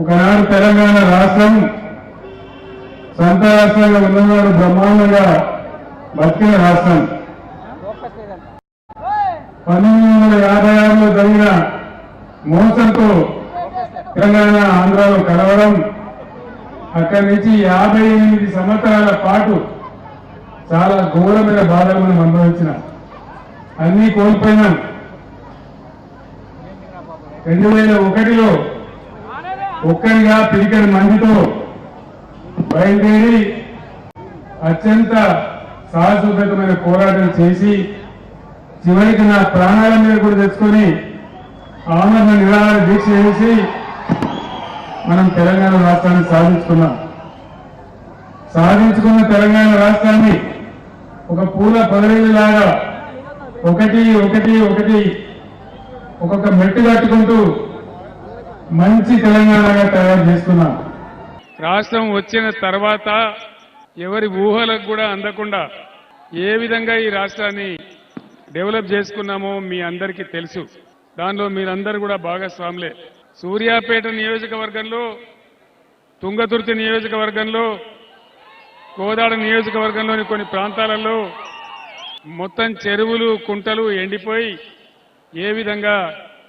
ఒకనాడు తెలంగాణ రాష్ట్రం సొంత రాష్ట్రంగా ఉన్నవాడు బ్రహ్మాండంగా బతికిన రాష్ట్రం. పంతొమ్మిది వందల యాభై ఆరులో జరిగిన మోసంతో తెలంగాణ ఆంధ్రాలో కలవడం అక్కడి నుంచి యాభై ఎనిమిది సంవత్సరాల పాటు చాలా ఘోరమైన బాధలు మనం అనుభవించినాం. అన్నీ కోల్పోయినాం. రెండు వేల ఒకటిలో ఒక్కరిగా పిలికని మందితో బయలుదేరి అత్యంత సాహసోపేతమైన పోరాటం చేసి చివరికి నా ప్రాణాల మీద కూడా తెచ్చుకొని ఆమరణ నిరాహార దీక్ష చేసి మనం తెలంగాణ రాష్ట్రాన్ని సాధించుకున్నాం. సాధించుకున్న తెలంగాణ రాష్ట్రాన్ని ఒక పూల పదవిలాగా ఒకటి ఒకటి ఒకటి ఒక్కొక్క మెట్టు కట్టుకుంటూ మంచి తెలంగాణగా తయారు చేస్తున్నాం రాష్ట్రం వచ్చిన తర్వాత ఎవరి ఊహలకు కూడా అందకుండా ఏ విధంగా ఈ రాష్ట్రాన్ని డెవలప్ చేసుకున్నామో మీ అందరికీ తెలుసు. దానిలో మీరందరూ కూడా భాగస్వాములే. సూర్యాపేట నియోజకవర్గంలో తుంగతుర్తి నియోజకవర్గంలో కోదాడ నియోజకవర్గంలోని కొన్ని ప్రాంతాలలో మొత్తం చెరువులు కుంటలు ఎండిపోయి ఏ విధంగా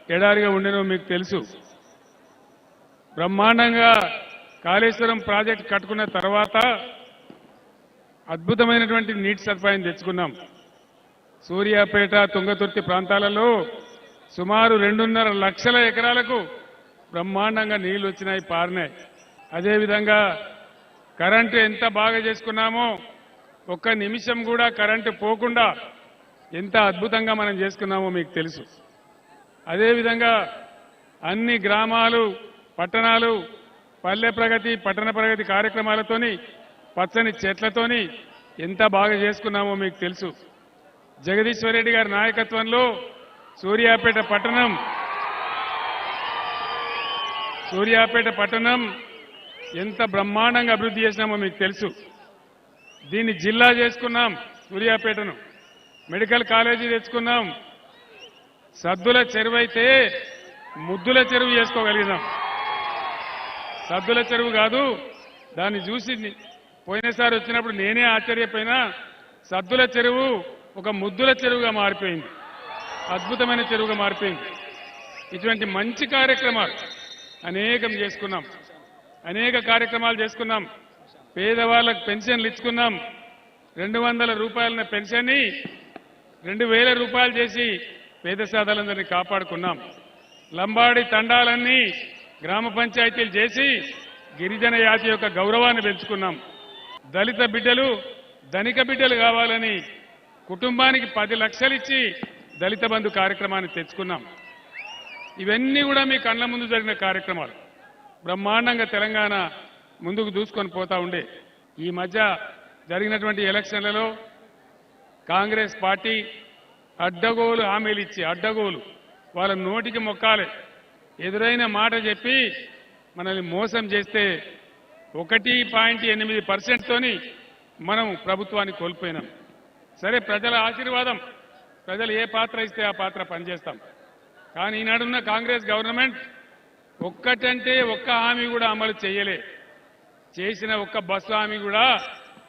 ఎడారిగా ఉండేనో మీకు తెలుసు. బ్రహ్మాండంగా కాళేశ్వరం ప్రాజెక్ట్ కట్టుకున్న తర్వాత అద్భుతమైనటువంటి నీటి సదుపాయం తెచ్చుకున్నాం. సూర్యాపేట తుంగతుర్తి ప్రాంతాలలో సుమారు రెండున్నర లక్షల ఎకరాలకు బ్రహ్మాండంగా నీళ్ళు వచ్చినాయి పారినాయి. అదేవిధంగా కరెంటు ఎంత బాగా చేసుకున్నామో ఒక్క నిమిషం కూడా కరెంటు పోకుండా ఎంత అద్భుతంగా మనం చేసుకున్నామో మీకు తెలుసు. అదేవిధంగా అన్ని గ్రామాలు పట్టణాలు పల్లె ప్రగతి పట్టణ ప్రగతి కార్యక్రమాలతోని పచ్చని చెట్లతోని ఎంత బాగా చేసుకున్నామో మీకు తెలుసు. జగదీశ్వర్ రెడ్డి గారి నాయకత్వంలో సూర్యాపేట పట్టణం సూర్యాపేట పట్టణం ఎంత బ్రహ్మాండంగా అభివృద్ధి చేసినామో మీకు తెలుసు. దీన్ని జిల్లా చేసుకున్నాం సూర్యాపేటను. మెడికల్ కాలేజీ తెచ్చుకున్నాం. సద్దుల చెరువు అయితే ముద్దుల చెరువు చేసుకోగలిగినాం. సద్దుల చెరువు కాదు దాన్ని చూసి పోయినసారి వచ్చినప్పుడు నేనే ఆశ్చర్యపోయినా సద్దుల చెరువు ఒక ముద్దుల చెరువుగా మారిపోయింది. అద్భుతమైన చెరువుగా మారిపోయింది. ఇటువంటి మంచి కార్యక్రమాలు అనేకం చేసుకున్నాం. అనేక కార్యక్రమాలు చేసుకున్నాం. పేదవాళ్ళకు పెన్షన్లు ఇచ్చుకున్నాం. రెండు వందల రూపాయల పెన్షన్ని రెండు వేల రూపాయలు చేసి పేద సాధాలందరినీ కాపాడుకున్నాం. లంబాడి తండాలన్నీ గ్రామ పంచాయతీలు చేసి గిరిజన జాతి యొక్క గౌరవాన్ని పెంచుకున్నాం. దళిత బిడ్డలు ధనిక బిడ్డలు కావాలని కుటుంబానికి పది లక్షలు ఇచ్చి దళిత బంధు కార్యక్రమాన్ని తెచ్చుకున్నాం. ఇవన్నీ కూడా మీ కళ్ళ ముందు జరిగిన కార్యక్రమాలు. బ్రహ్మాండంగా తెలంగాణ ముందుకు దూసుకొని పోతా ఉండే. ఈ మధ్య జరిగినటువంటి ఎలక్షన్లలో కాంగ్రెస్ పార్టీ అడ్డగోలు హామీలు ఇచ్చి అడ్డగోలు వాళ్ళ నోటికి మొక్కాలే. ఎదురైన మాట చెప్పి మనల్ని మోసం చేస్తే ఒకటి పాయింట్ ఎనిమిది పర్సెంట్తోని మనం ప్రభుత్వాన్ని కోల్పోయినాం. సరే ప్రజల ఆశీర్వాదం. ప్రజలు ఏ పాత్ర ఇస్తే ఆ పాత్ర పనిచేస్తాం. కానీ ఈనాడున్న కాంగ్రెస్ గవర్నమెంట్ ఒక్కటంటే ఒక్క హామీ కూడా అమలు చేయలే. చేసిన ఒక్క బస్సు హామీ కూడా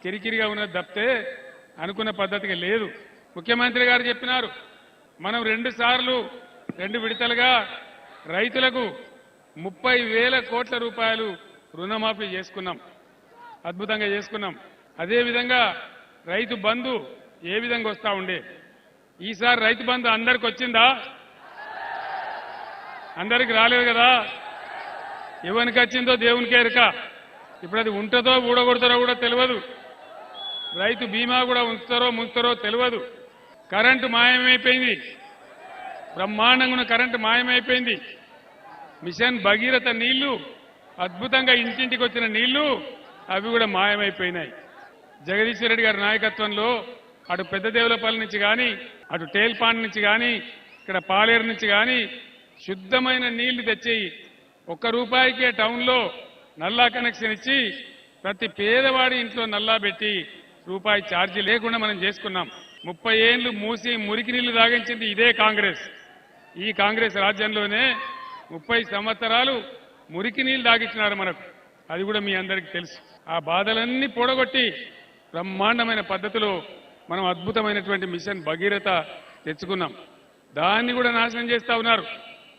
కిరికిరిగా ఉన్నది తప్పితే అనుకున్న పద్ధతిగా లేదు. ముఖ్యమంత్రి గారు చెప్పినారు మనం రెండు సార్లు రెండు విడతలుగా రైతులకు ముప్పై వేల కోట్ల రూపాయలు రుణమాఫీ చేసుకున్నాం. అద్భుతంగా చేసుకున్నాం. అదేవిధంగా రైతు బంధు ఏ విధంగా వస్తా ఉండే? ఈసారి రైతు బంధు అందరికి వచ్చిందా? అందరికి రాలేదు కదా? ఎవరికి వచ్చిందో దేవునికే ఎరుక ఇప్పుడు అది ఉంటుందో ఊడగొడతారో కూడా తెలియదు. రైతు బీమా కూడా ఉంచుతారో ముంచుతారో తెలియదు. కరెంటు మాయమైపోయింది. బ్రహ్మాండంగా కరెంటు మాయమైపోయింది. మిషన్ భగీరథ నీళ్ళు అద్భుతంగా ఇంటింటికి వచ్చిన నీళ్ళు అవి కూడా మాయమైపోయినాయి. జగదీశ్వర రెడ్డి గారి నాయకత్వంలో అటు పెద్ద దేవులపల్లి నుంచి కానీ అటు టేల్పాండ్ నుంచి కానీ ఇక్కడ పాలేరు నుంచి కానీ శుద్ధమైన నీళ్ళు తెచ్చేయి ఒక్క రూపాయికే టౌన్లో నల్లా కనెక్షన్ ఇచ్చి ప్రతి పేదవాడి ఇంట్లో నల్లా పెట్టి రూపాయి ఛార్జీ లేకుండా మనం చేసుకున్నాం. ముప్పై ఏళ్ళు మూసి మురికి నీళ్ళు తాగించింది ఇదే కాంగ్రెస్. ఈ కాంగ్రెస్ రాజ్యంలోనే ముప్పై సంవత్సరాలు మురికి నీళ్ళు తాగిచ్చినారు మనకు. అది కూడా మీ అందరికీ తెలుసు. ఆ బాధలన్నీ పూడగొట్టి బ్రహ్మాండమైన పద్ధతిలో మనం అద్భుతమైనటువంటి మిషన్ భగీరథ తెచ్చుకున్నాం. దాన్ని కూడా నాశనం చేస్తా ఉన్నారు.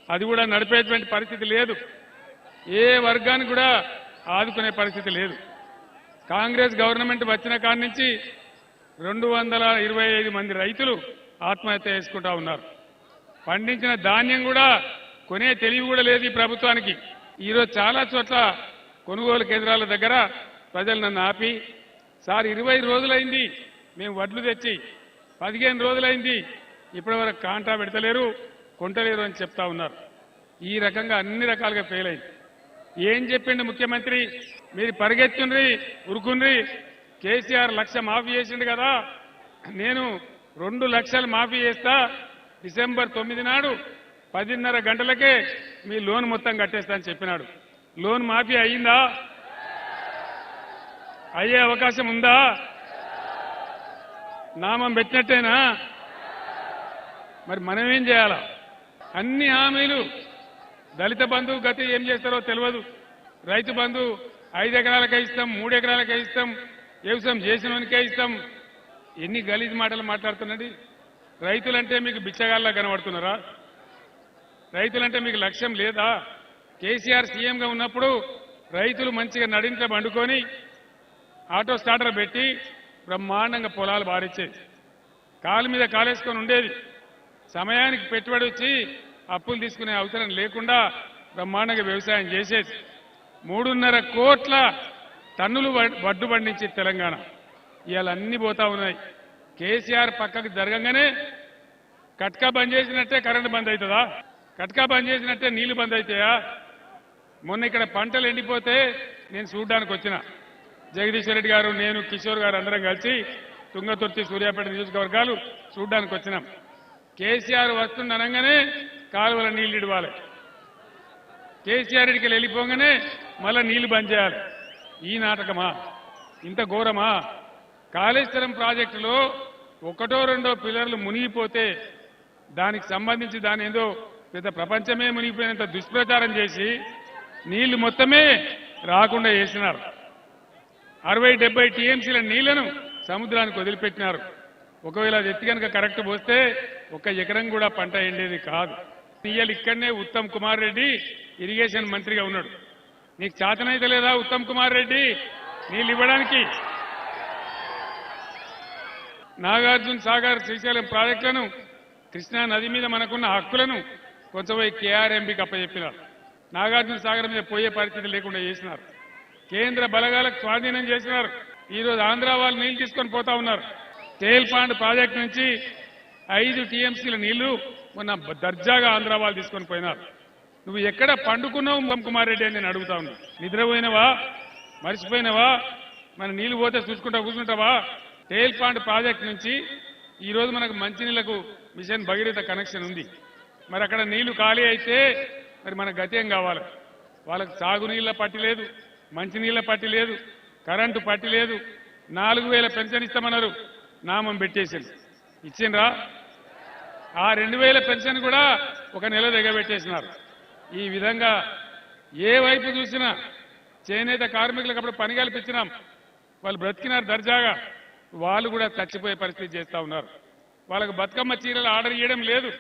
అది కూడా నడిపేటువంటి పరిస్థితి లేదు. ఏ వర్గాన్ని కూడా ఆదుకునే పరిస్థితి లేదు. కాంగ్రెస్ గవర్నమెంట్ వచ్చిన కాడి నుంచి రెండు వందల ఇరవై ఐదు మంది రైతులు ఆత్మహత్య చేసుకుంటా ఉన్నారు. పండించిన ధాన్యం కూడా కొనే తెలివి కూడా లేదు ఈ ప్రభుత్వానికి. ఈరోజు చాలా చోట్ల కొనుగోలు కేంద్రాల దగ్గర ప్రజలు నన్ను ఆపి సార్ ఇరవై రోజులైంది మేము వడ్లు తెచ్చి పదిహేను రోజులైంది ఇప్పటివరకు కాంటా పెడతలేరు కొంటలేరు అని చెప్తా ఉన్నారు. ఈ రకంగా అన్ని రకాలుగా ఫెయిల్ అయింది. ఏం చెప్పిండు ముఖ్యమంత్రి? మీరు పరిగెత్తుండ్రి ఉరుకుండ్రి కేసీఆర్ లక్ష మాఫీ చేసిండు కదా నేను రెండు లక్షలు మాఫీ చేస్తా డిసెంబర్ తొమ్మిది నాడు పదిన్నర గంటలకే మీ లోన్ మొత్తం కట్టేస్తా అని చెప్పినాడు. లోన్ మాఫీ అయ్యిందా అయ్యే అవకాశం ఉందా? నామం పెట్టినట్టేనా? మరి మనం ఏం చేయాలా? అన్ని హామీలు దళిత బంధు గతి ఏం చేస్తారో తెలియదు. రైతు బంధు ఐదు ఎకరాలకే ఇస్తాం మూడు ఎకరాలకే ఇస్తాం వ్యవసాయం చేసినోనికే ఇస్తాం. ఎన్ని గలీజ్ మాటలు మాట్లాడుతున్నది? రైతులంటే మీకు బిచ్చగాళ్ళ కనబడుతున్నారా? రైతులంటే మీకు లక్ష్యం లేదా? కేసీఆర్ సీఎంగా ఉన్నప్పుడు రైతులు మంచిగా నడింట్లో పండుకొని ఆటో స్టార్టర్ పెట్టి బ్రహ్మాండంగా పొలాలు బారిచ్చేది. కాలు మీద కాలేసుకొని ఉండేది. సమయానికి పెట్టుబడి వచ్చి అప్పులు తీసుకునే అవసరం లేకుండా బ్రహ్మాండంగా వ్యవసాయం చేసేది. మూడున్నర కోట్ల టన్నులు వడ్- వడ్డు పండించి తెలంగాణ. ఇవాళ అన్ని పోతా ఉన్నాయి. కేసీఆర్ పక్కకు జరగంగానే కట్కా బంద్ చేసినట్టే కరెంటు బంద్ అవుతుందా? కట్కా బంద్ చేసినట్టే నీళ్ళు బంద్ అవుతాయా మొన్న ఇక్కడ పంటలు ఎండిపోతే నేను చూడడానికి వచ్చిన. జగదీశ్వర్ రెడ్డి గారు నేను కిషోర్ గారు అందరం కలిసి తుంగతుర్తి సూర్యాపేట నియోజకవర్గాలు చూడడానికి వచ్చినాం. కేసీఆర్ వస్తుండనగానే కాలువల నీళ్ళు ఇడవాలి. కేసీఆర్ రెడ్డికి వెళ్ళిపోగానే మళ్ళా నీళ్ళు బంద్ చేయాలి. ఈ నాటకమా? ఇంత ఘోరమా? కాళేశ్వరం ప్రాజెక్టులో ఒకటో రెండో పిల్లర్లు మునిగిపోతే దానికి సంబంధించి దాని ఏదో పెద్ద ప్రపంచమే మునిగిపోయినంత దుష్ప్రచారం చేసి నీళ్ళు మొత్తమే రాకుండా చేసినారు అరవై డెబ్బై టీఎంసీల నీళ్ళను సముద్రానికి వదిలిపెట్టినారు. ఒకవేళ అది ఎత్తి కనుక కరెక్ట్ పోస్తే ఒక ఎకరం కూడా పంట ఎండేది కాదు. ఇయ్యాలి ఇక్కడనే ఉత్తమ్ కుమార్ రెడ్డి ఇరిగేషన్ మంత్రిగా ఉన్నాడు. నీకు చేతనైతే లేదా ఉత్తమ్ కుమార్ రెడ్డి? నీళ్ళు ఇవ్వడానికి. నాగార్జున సాగర్ శ్రీశైలం ప్రాజెక్టులను కృష్ణా నది మీద మనకున్న హక్కులను కొంచెం పోయి కేఆర్ఎంబీకి అప్పచెప్పినారు. నాగార్జున సాగర్ మీద పోయే పరిస్థితి లేకుండా చేసినారు. కేంద్ర బలగాలకు స్వాధీనం చేసినారు. ఈరోజు ఆంధ్ర వాళ్ళు నీళ్ళు తీసుకొని పోతా ఉన్నారు. తేల్పాండ్ ప్రాజెక్టు నుంచి ఐదు టీఎంసీల నీళ్ళు మొన్న దర్జాగా ఆంధ్ర వాళ్ళు తీసుకొని పోయినారు. నువ్వు ఎక్కడ పండుకున్నావు ఉత్తమ్ కుమార్ రెడ్డి అని నేను అడుగుతా ఉన్నా. నిద్రపోయినవా? మర్చిపోయినవా? మన నీళ్ళు పోతే చూసుకుంటా కూర్చుంటావా? తేల్పాండ్ ప్రాజెక్ట్ నుంచి ఈరోజు మనకు మంచినీళ్ళకు మిషన్ భగీరథ కనెక్షన్ ఉంది. మరి అక్కడ నీళ్ళు ఖాళీ అయితే మరి మన గతేం కావాలి? వాళ్ళకి సాగునీళ్ళ పట్టి లేదు మంచినీళ్ళ పట్టి లేదు కరెంటు పట్టి లేదు నాలుగు వేల పెన్షన్ ఇస్తామన్నారు నామం పెట్టేసింది. ఇచ్చిండ్రా? ఆ రెండు వేల పెన్షన్ కూడా ఒక నెల దిగబెట్టేసినారు ఈ విధంగా ఏ వైపు చూసినా చేనేత కార్మికులకు అప్పుడు పని కల్పించినాం. వాళ్ళు బ్రతికినారు దర్జాగా. వాళ్ళు కూడా చచ్చిపోయే పరిస్థితి చేస్తా ఉన్నారు. వాళ్ళకు బతుకమ్మ చీరలు ఆర్డర్ చేయడం లేదు.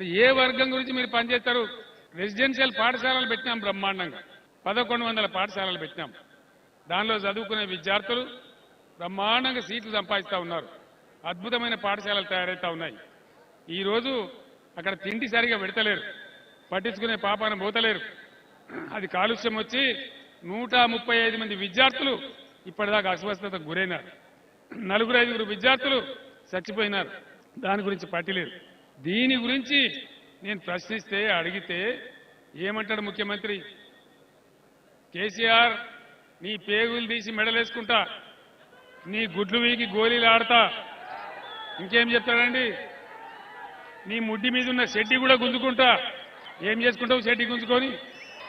ఏ వర్గం గురించి మీరు పనిచేస్తారు? రెసిడెన్షియల్ పాఠశాలలు పెట్టినాం బ్రహ్మాండంగా. పదకొండు వందల పాఠశాలలు పెట్టినాం. దానిలో చదువుకునే విద్యార్థులు బ్రహ్మాండంగా సీట్లు సంపాదిస్తా ఉన్నారు. అద్భుతమైన పాఠశాలలు తయారవుతా ఉన్నాయి. ఈరోజు అక్కడ తిండి సరిగా పెడతలేరు. పట్టించుకునే పాపాన పోతలేరు. అది కాలుష్యం వచ్చి నూట ముప్పై ఐదు మంది విద్యార్థులు ఇప్పటిదాకా అస్వస్థతకు గురైనారు. నలుగురు ఐదుగురు విద్యార్థులు చచ్చిపోయినారు. దాని గురించి పట్టలేరు దీని గురించి నేను ప్రశ్నిస్తే అడిగితే ఏమంటాడు ముఖ్యమంత్రి? కేసీఆర్ నీ పేగులు తీసి మెడలేసుకుంటా నీ గుడ్లు వీకి గోళీలు ఆడతా. ఇంకేం చెప్తాడండి? నీ ముడ్డి మీద ఉన్న షెడ్డి కూడా గుంజుకుంటా. ఏం చేసుకుంటావు షెడ్డి గుంజుకొని?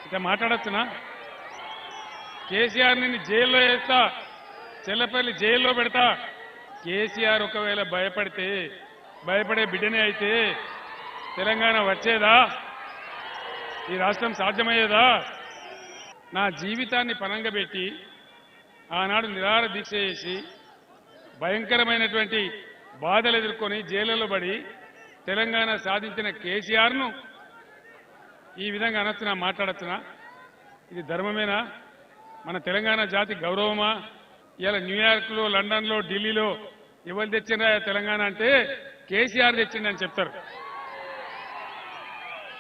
ఇట్లా మాట్లాడచ్చునా? కేసీఆర్ నిన్ను జైల్లో వేస్తా చెల్లపల్లి జైల్లో పెడతా. కేసీఆర్ ఒకవేళ భయపడితే భయపడే బిడ్డనే అయితే తెలంగాణ వచ్చేదా? ఈ రాష్ట్రం సాధ్యమయ్యేదా? నా జీవితాన్ని పనంగా పెట్టి ఆనాడు నిరార దీక్ష చేసి భయంకరమైనటువంటి బాధలు ఎదుర్కొని జైలులో పడి తెలంగాణ సాధించిన కేసీఆర్ను ఈ విధంగా అనొచ్చునా మాట్లాడచ్చునా? ఇది ధర్మమేనా? మన తెలంగాణ జాతి గౌరవమా? ఇలా న్యూయార్క్లో లండన్లో ఢిల్లీలో ఎవరు తెచ్చిండ్రా తెలంగాణ అంటే కేసీఆర్ తెచ్చిందని చెప్తారు.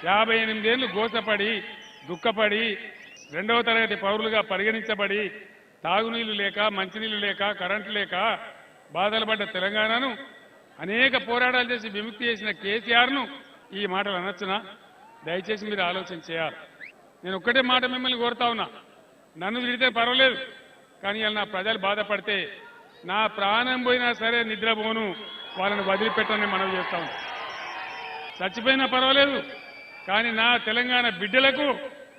యాభై ఎనిమిదేళ్ళు గోసపడి దుఃఖపడి రెండవ తరగతి పౌరులుగా పరిగణించబడి తాగునీళ్ళు లేక మంచినీళ్ళు లేక కరెంటు లేక బాధలు పడ్డ తెలంగాణను అనేక పోరాటాలు చేసి విముక్తి చేసిన కేసీఆర్ను ఈ మాటలు అనొచ్చునా? దయచేసి మీరు ఆలోచన చేయాలి. నేను ఒక్కటే మాట మిమ్మల్ని కోరుతా ఉన్నా. నన్ను తిడితే పర్వాలేదు కానీ ఇలా నా ప్రజలు బాధపడితే నా ప్రాణం పోయినా సరే నిద్రపోను. వాళ్ళని వదిలిపెట్టని మనం చేస్తా. ఉన్నాం చచ్చిపోయినా పర్వాలేదు కానీ నా తెలంగాణ బిడ్డలకు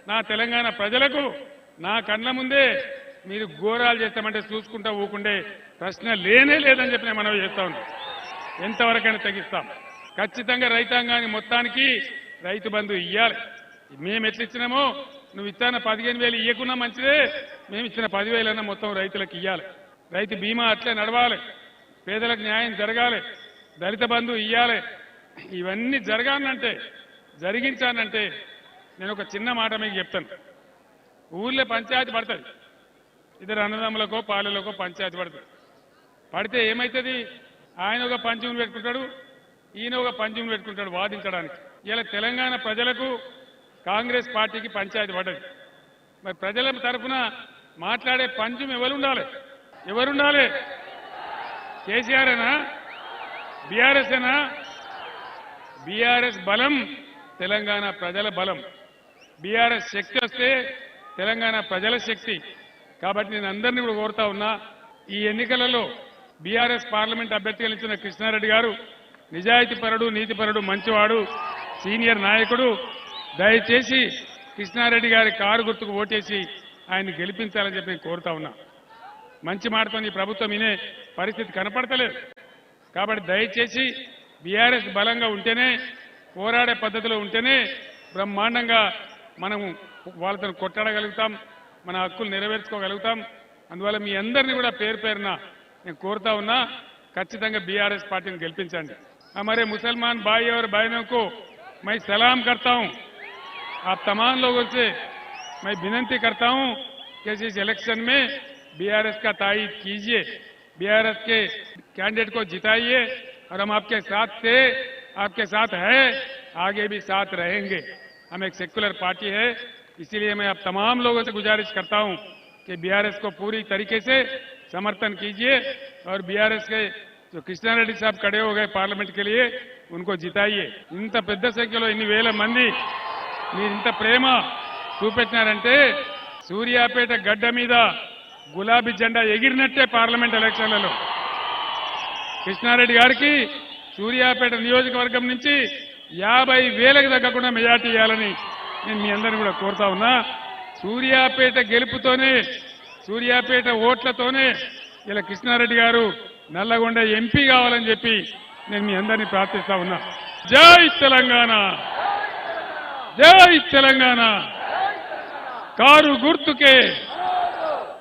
నా తెలంగాణ ప్రజలకు నా కళ్ళ ముందే మీరు ఘోరాలు చేస్తామంటే చూసుకుంటా ఊకుండే ప్రశ్న లేనే లేదని చెప్పి నేను మనవి చేస్తా ఉన్నాం. ఎంతవరకైనా తగ్గిస్తాం. ఖచ్చితంగా రైతాంగాన్ని మొత్తానికి రైతు బంధు ఇయ్యాలి. మేము ఎట్లిచ్చినామో నువ్వు ఇచ్చిన పదిహేను వేలు ఇవ్వకున్నా మంచిదే మేము ఇచ్చిన పదివేలన్నా మొత్తం రైతులకు ఇయ్యాలి. రైతు బీమా అట్లే నడవాలి. పేదలకు న్యాయం జరగాలి దళిత బంధు ఇయ్యాలి. ఇవన్నీ జరగాలంటే జరిగించానంటే నేను ఒక చిన్న మాట మీకు చెప్తాను. ఊర్లో పంచాయతీ పడుతుంది. ఇద్దరు అన్నదమ్ములకో పాలెలకో పంచాయతీ పడుతుంది. పడితే ఏమవుతుంది ఆయన ఒక పంచమును పెట్టుకుంటాడు ఈయన ఒక పంచమును పెట్టుకుంటాడు వాదించడానికి. ఇలా తెలంగాణ ప్రజలకు కాంగ్రెస్ పార్టీకి పంచాయతీ పడ్డది. మరి ప్రజల తరఫున మాట్లాడే పంచం ఎవరు ఉండాలి? ఎవరుండాలి? కేసీఆర్ఏనా బీఆర్ఎస్ఏనా బీఆర్ఎస్ బలం తెలంగాణ ప్రజల బలం. బీఆర్ఎస్ శక్తి వస్తే తెలంగాణ ప్రజల శక్తి. కాబట్టి నేను అందరినీ కూడా కోరుతా ఉన్నా ఈ ఎన్నికలలో బీఆర్ఎస్ పార్లమెంట్ అభ్యర్థిగా నిలిచిన కృష్ణారెడ్డి గారు నిజాయితీపరుడు నీతిపరుడు మంచివాడు సీనియర్ నాయకుడు. దయచేసి కృష్ణారెడ్డి గారి కారు గుర్తుకు ఓటేసి ఆయన గెలిపించాలని చెప్పి నేను కోరుతా ఉన్నా. మంచి మాటతో ఈ ప్రభుత్వం వినే పరిస్థితి కనపడతలేదు కాబట్టి దయచేసి బీఆర్ఎస్ బలంగా ఉంటేనే పోరాడే పద్ధతిలో ఉంటేనే బ్రహ్మాండంగా మనము వాళ్ళతో కొట్టాడగలుగుతాం మన హక్కులు నెరవేర్చుకోగలుగుతాం అందువల్ల మీ అందరినీ కూడా పేరు పేరున నేను కోరుతా ఉన్నా ఖచ్చితంగా బీఆర్ఎస్ పార్టీని గెలిపించండి हमारे मुसलमान भाई और बहनों को मैं सलाम करता हूं आप तमाम लोगों से मैं विनती करता हूं कि इस इलेक्शन में बीआरएस का तायद कीजिए बीआरएस के कैंडिडेट को जिताइए और हम आपके साथ थे आपके साथ है आगे भी साथ रहेंगे हम एक सेक्युलर पार्टी है इसीलिए मैं आप तमाम लोगों से गुजारिश करता हूं कि बीआरएस को पूरी तरीके से समर्थन कीजिए और बीआरएस के जो कृष्णा रेड्डी साहब खड़े हो गए पार्लियामेंट के लिए उनको जिताइए ఇంత పెద్ద సంఖ్యలో ఇన్ని వేల మంది మీరు ఇంత ప్రేమ చూపెట్టినారంటే సూర్యాపేట గడ్డ మీద గులాబీ జెండా ఎగిరినట్టే పార్లమెంట్ ఎలక్షన్లలో. కృష్ణారెడ్డి గారికి సూర్యాపేట నియోజకవర్గం నుంచి యాభై వేలకు తగ్గకుండా మెజార్టీ ఇవ్వాలని నేను మీ అందరిని కూడా కోరుతా ఉన్నా. సూర్యాపేట గెలుపుతోనే సూర్యాపేట ఓట్లతోనే ఇలా కృష్ణారెడ్డి గారు నల్లగొండ ఎంపీ కావాలని చెప్పి నేను మీ అందరినీ ప్రార్థిస్తా ఉన్నా. జై తెలంగాణ! జై తెలంగాణ! కారు గుర్తుకే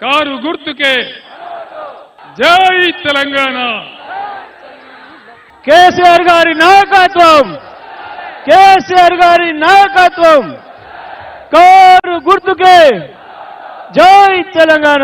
కారు గుర్తుకే. జై తెలంగాణ. కేసీఆర్ గారి నాయకత్వం. కేసీఆర్ గారి నాయకత్వం. కారు గుర్తుకే. జై తెలంగాణ.